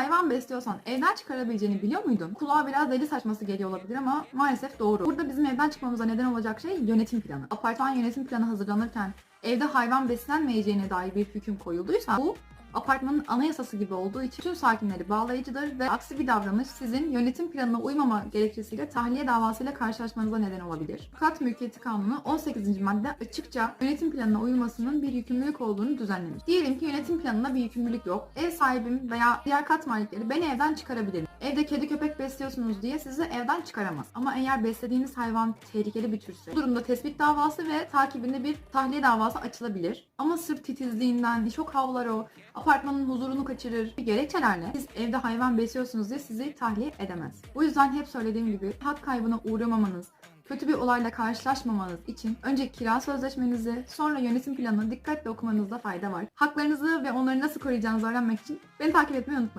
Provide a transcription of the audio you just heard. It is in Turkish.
hayvan besliyorsan evden çıkarabileceğini biliyor muydun? Kulağa biraz deli saçması geliyor olabilir ama maalesef doğru. Burada bizim evden çıkmamıza neden olacak şey yönetim planı. Apartman yönetim planı hazırlanırken evde hayvan beslenmeyeceğine dair bir hüküm koyulduysa bu apartmanın anayasası gibi olduğu için tüm sakinleri bağlayıcıdır ve aksi bir davranış sizin yönetim planına uymama gerekçesiyle tahliye davasıyla karşılaşmanıza neden olabilir. Kat Mülkiyeti Kanunu 18. madde açıkça yönetim planına uymasının bir yükümlülük olduğunu düzenlemiş. Diyelim ki yönetim planında bir yükümlülük yok. Ev sahibim veya diğer kat malikleri beni evden çıkarabilir. Evde kedi köpek besliyorsunuz diye sizi evden çıkaramaz. Ama eğer beslediğiniz hayvan tehlikeli bir türse bu durumda tespit davası ve takibinde bir tahliye davası açılabilir. Ama sırf titizliğinden, çok havlar o, apartmanın huzurunu kaçırır bir gerekçelerle siz evde hayvan besliyorsunuz diye sizi tahliye edemez. Bu yüzden hep söylediğim gibi hak kaybına uğramamanız, kötü bir olayla karşılaşmamanız için önce kira sözleşmenizi, sonra yönetim planını dikkatle okumanızda fayda var. Haklarınızı ve onları nasıl koruyacağınızı öğrenmek için beni takip etmeyi unutmayın.